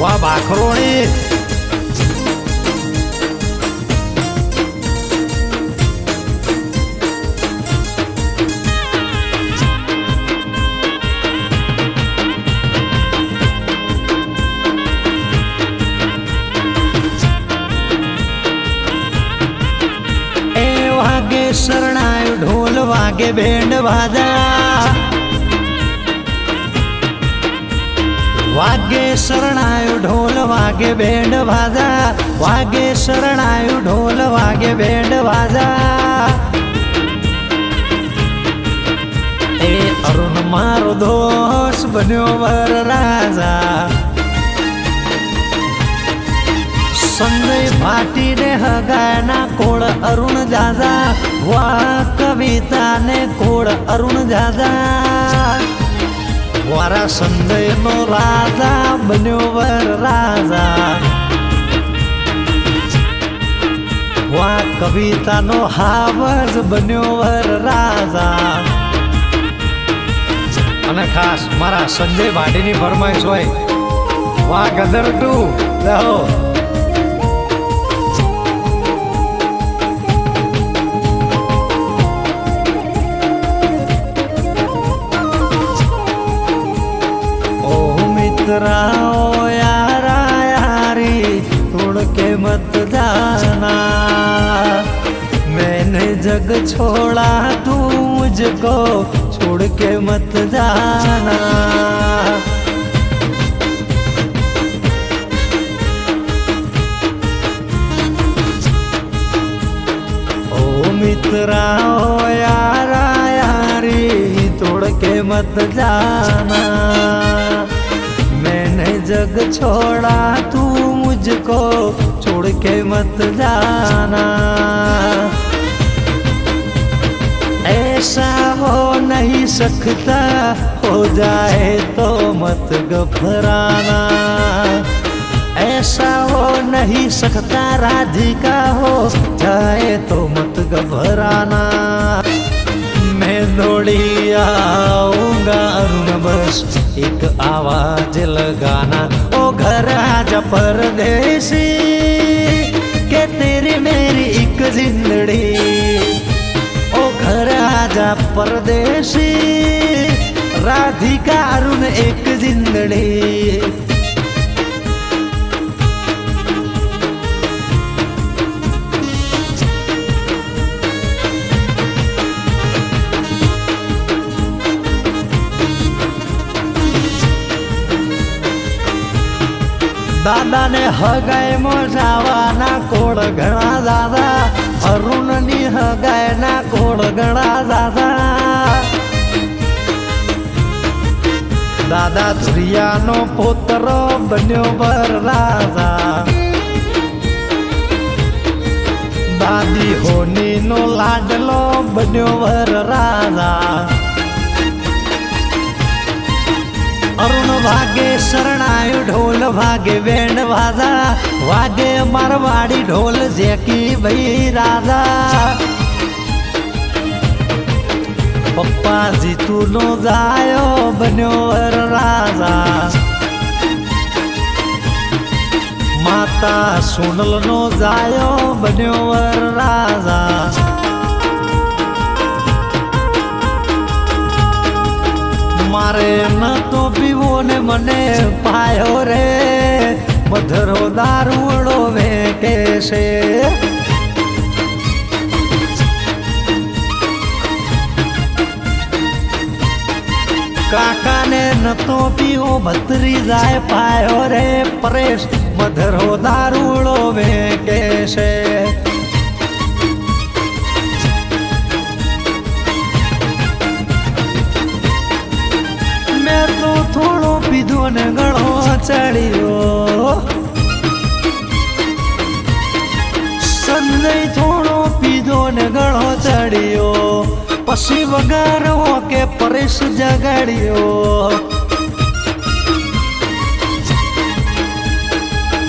와 마카로니. વાગે બેન્ડ વાજા વાગે શરણાયું ઢોલ, વાગે બેન્ડ વાજા વાગે શરણાયું ઢોલ, વાગે બેન્ડ વાજા એ અરુણ મારો દોષ બન્યો વર રાજા સંજય ભાટીને હગાના કોળ અરુણ જાજા વા કવિતાને કોળ અરુણ જાજા વારા સંજયનો રાજા બન્યો વર રાજા વા કવિતાનો હાવજ બન્યો વર રાજા અને ખાસ મારા સંજય ભાટીની ફરમાઈશ હોય. વાહ ગદર ટુ जग छोड़ा तू मुझको छोड़ के मत जाना ओ मित्राओ यारा यारी तोड़ के मत जाना मैंने जग छोड़ा तू मुझको छोड़ के मत जाना ऐसा हो नहीं सकता, हो जाए तो मत घबराना। ऐसा हो नहीं सकता, राधिका हो, जाए तो मत घबराना। मैं दौड़ी आऊँगा, अरुण बस, एक आवाज़ लगाना। ओ घर आजा परदेसी के तेरी मेरी एक जिंदड़ी। राजा परदेशी राधिका अरुण एक जिंदडी. दादा ने हगाय मोजावाना कोड घणा दादा. અરુણની હગાયના કોળ ઘણા દાદા દાદા ધુરિયાનો પોતરો બન્યો બર રાજા. દાદી હોનીનો લાડલો બન્યો વર રાજા. અરુણ વાગે શરણાયું ઢોલ વાગે બેન વાજા, વાગે મારવાડી ઢોલ જેકી ભાઈ રાજા. પપ્પા જીતુનો જાયો, બન્યો વર રાજા. માતા સોનલનો જાયો, બન્યો વર રાજા. મારે ન તો પીવો ને મને પાયો રે. મધરો દારૂડો વેકે છે. કાકાને ન તો પીવો ભત્રી જાય પાયો રે. પરેશ મધરો દારૂડો વેકે છે. મને ઘણો ચડ્યો સંદય થોડો પીધો ને ઘણો ચડ્યો પછી વગારવો કે પરેશ જગાડ્યો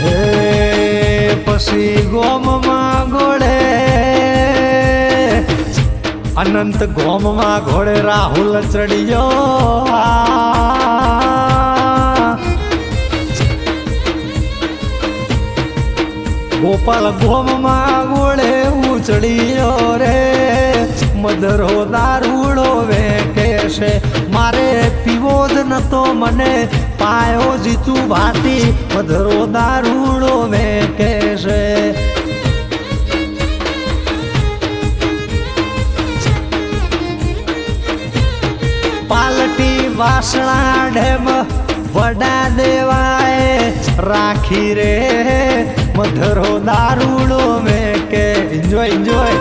હે પછી ગોમમાં ગોળે અનંત ગોમમાં ઘોડે રાહુલ ચડ્યો ગોપાલ ગોમમાં ગોળે ઉચડ્યો રે. મધરો દારૂડો વેકે છે મારે પીવો જ નતો મને. પાયો જીતું ભાતી, મધરો દારૂડો વેકે છે પાલટી વાસણા ડેમ વડા દેવાય રાખી રે. મધરો દારૂડો મે કે એન્જોય એન્જોય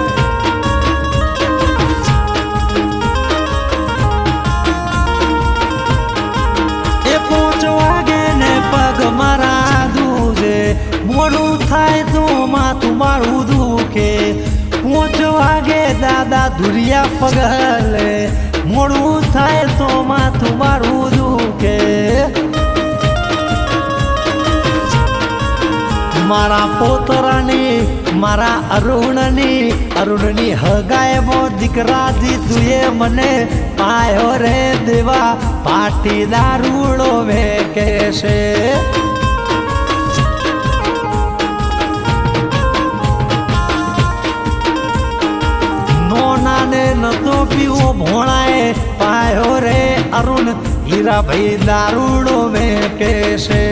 એ પાંચ વાગે ને પગ મારા દૂજે મોડું થાય તો માથું મારું દુખે. પાંચ વાગે દાદા ધુરિયા પગલે. મોડું થાય તો માથું મારું દુખે. મારા પોતરાની, મારા અરુણની અરુણની હગાયબો દીકરા દીધુએ મને. પાયો રે દેવા પાટી દારૂડો વે છે નોનાને નતો પીવો ભોણાએ. પાયો રે અરુણ, હીરાભાઈ દારૂડો વેકે છે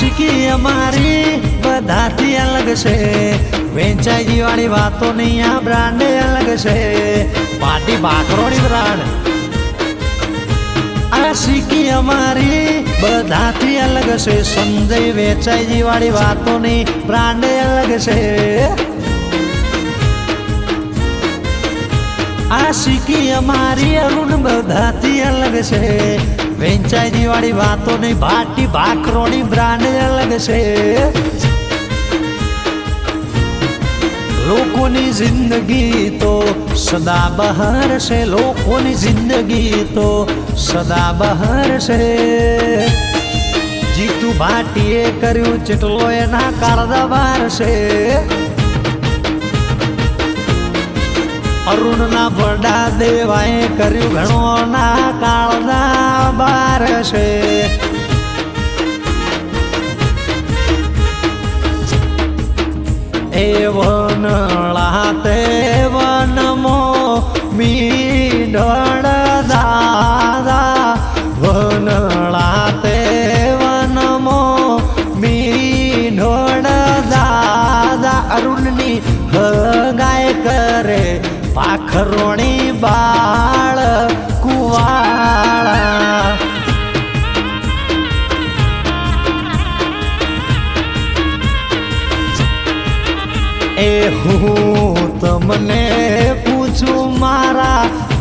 આશિકી અમારી. બધાથી અલગ છે. વેચાઈ વાળી વાતો નહીં, આ બ્રાન્ડ અલગ છે. પાટી બાકરોની બ્રાન્ડ. આશિકી અમારી. બધાથી અલગ છે. સંજય વેચાઈ વાળી વાતો નહીં, બ્રાન્ડ અલગ છે. આશિકી અમારી અરુણ બધાથી અલગ છે. વેચાઈ વાળી વાતો નહીં ભાટી ભાખરોની બ્રાન્ડ અલગ છે. લોકોની જિંદગી તો સદા બહાર છે. લોકોની જિંદગી તો સદા બહાર છે. જીતુ ભાટીએ કર્યું ચેટલો એના કારદાબાર છે. અરુણના ભરડા દેવાએ કર્યું ઘણો ના કાળના બાર છે. એ વનળા તે વનમો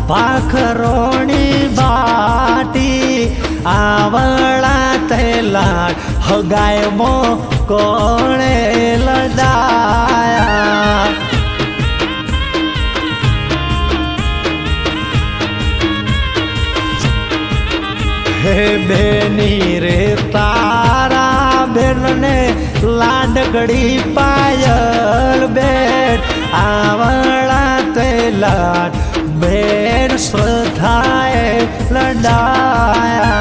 પાખરોણી બાટી, આવળા તેલા હગાયમો કોણે લડાયા. હે બેની રે, તારા બેનને લાડકડી પાયલ બેન, આવળા તેલા બેન શ્રદ્ધાએ લડાયા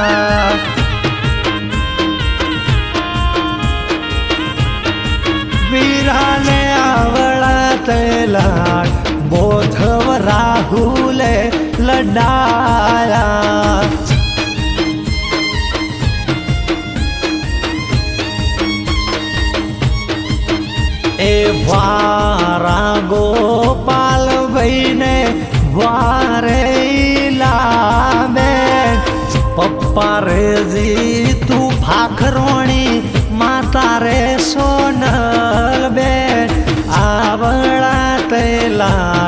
વીરાને આવળા તે લાડ બોધવ રાહુલે લડાયા એ વારે લાવે પપ્પા રે જી, તું ભાખરોણી માતા રે સોનલ બેન આવડા તેલા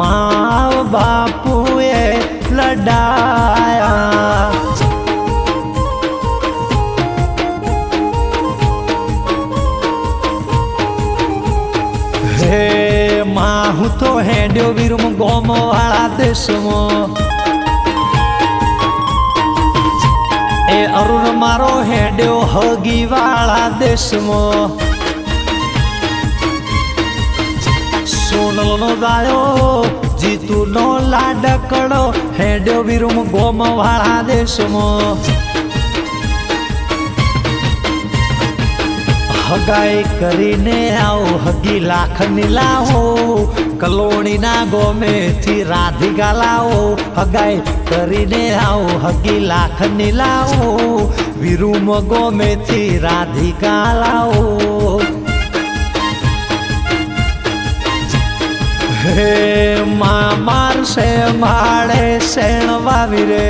માવ બાપુએ લડાયા. તો હેડ્યો વીરમ ગોમો વાળા દેશમાં. એ અરુણ મારો હેડ્યો હગી વાળા દેશમાં. સોનલ નો ગાયો જીતુ નો લાડકડો, હેડ્યો વિરુમ ગોમ વાળા દેશમાં. હગાઈ કરીને આવો હગી લાખ લાવો કલોણીના ગોમેથી રાધિકા લાવો. હગાઈ કરીને આવો હગી લાખ લાવો વિરુમ ગોમેથી રાધિકા લાવો. હે મા મારશે માળે શેણ વાવી રે.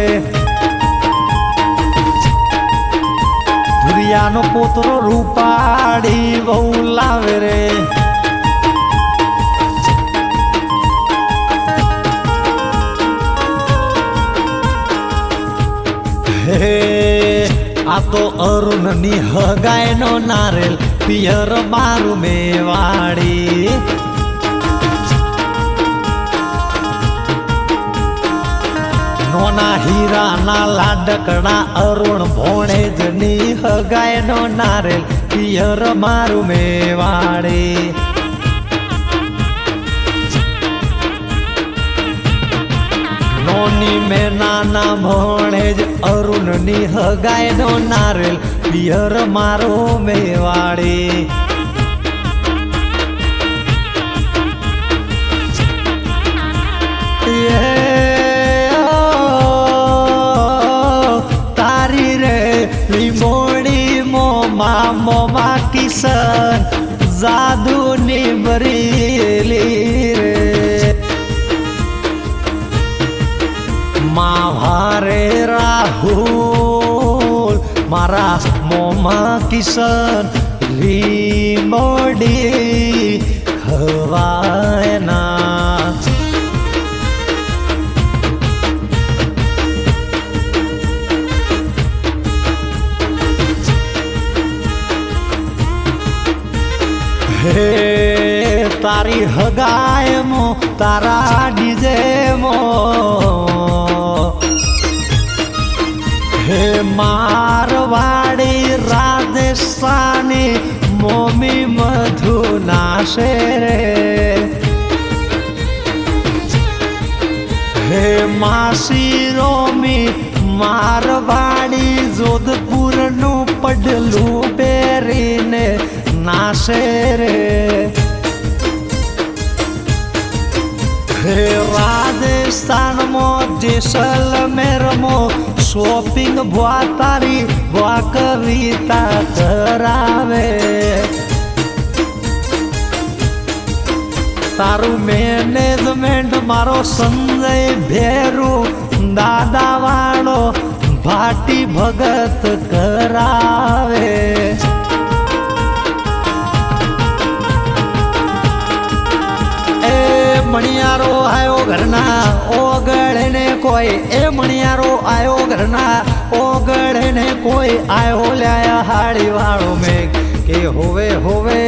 ધુરિયાનો પોતરો રૂપાડી બહુ લાવે રે. આ તો અરુણની હગાઈનો નારેલ પિયર મારું મેવાડી. નોના હીરાના લાડકડા અરુણ ભોણેજની હગાયનો નારેલ, પિયર મારું મેવાડે. નોની મેં નાના ભોણેજ અરુણની હગાયનો નારેલ, પિયર મારો મેવાડે. મોમા કિશન જાદુની બરેલી રે મા ભારે રાહુલ મારા મોમા હે તારી હગાય મો, તારા ડીજે મો. હે મારવાડી રાજસ્થાની મોમી મધુ નાશે રે. હે માસી રોમી, મારવાડી જોધપુરનું પડલું પહેરીને નાશે રે રાજસ્થાનમાં જેસલમેરમાં શોપિંગ ભવા તારી ભવા કવિતા કરાવે તારું મેનેજમેન્ટ મારો સંજય ભેરું દાદા વાળો ભાટી ભગત કરાવે મણિયારો આયો ઘરના, ઓગળને કોઈ, એ મણિયારો આયો ઘરના, ઓગળને કોઈ આયો લ્યા હાડી વાળો મેઘ કે હોવે હોવે,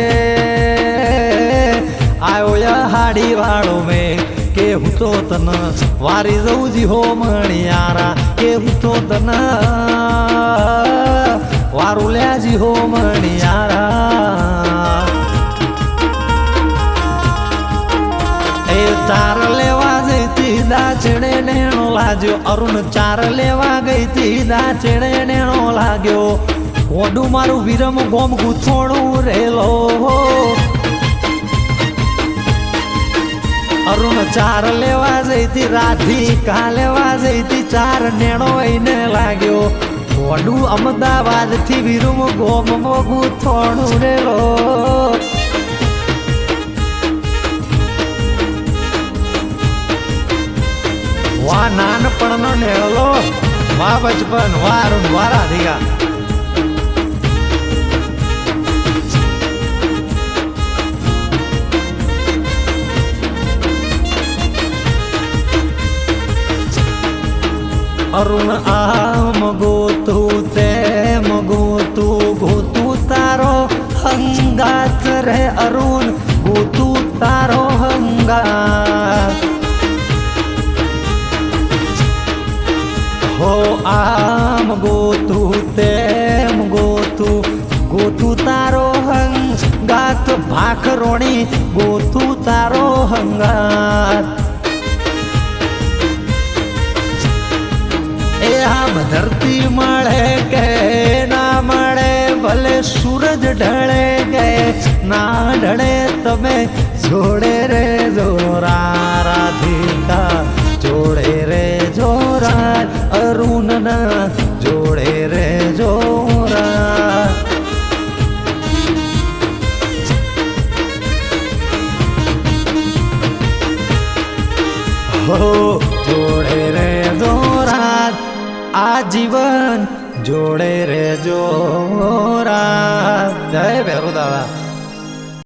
આયો યા હાડી વાળો મેઘ કે હું તો તન વારી જઉં જી હો મણિયારા, કે હું તો તન વારું લ્યાજી હો મણિયારા. ચાર લેવા ગઈ તી દાચણે નેણો લાગ્યો. અરુણ ચાર લેવા ગઈ તી દાચણે નેણો લાગ્યો. ઓડું મારું વિરમ ગોમ ગુથોણું રેલો અરુણ ચાર લેવા જઈતી, રાધિકા લેવા જઈતી, ચાર નેણો એને લાગ્યો. વડું અમદાવાદથી વિરુમ ગોમ મોગું થોણું રેલો વા નાનપણનો નેળલો વા બચપન વાર વારા ધીગા અરુણ આમ ગોતું તેમ ગોતું ગોતું તારો હંગાત રે અરુણ. ભાખરોણી ગોતું તારો આમ ધરતી મળે કે ના મળે, ભલે સૂરજ ઢળે કે ના ઢળે, તમે જોડે રે જોરા રાધિકા જોડે રે જોરા અરુણ હો જોડે રે ધોરા આ જીવન જોડે રે જોરા જય ભેરુ દાદા.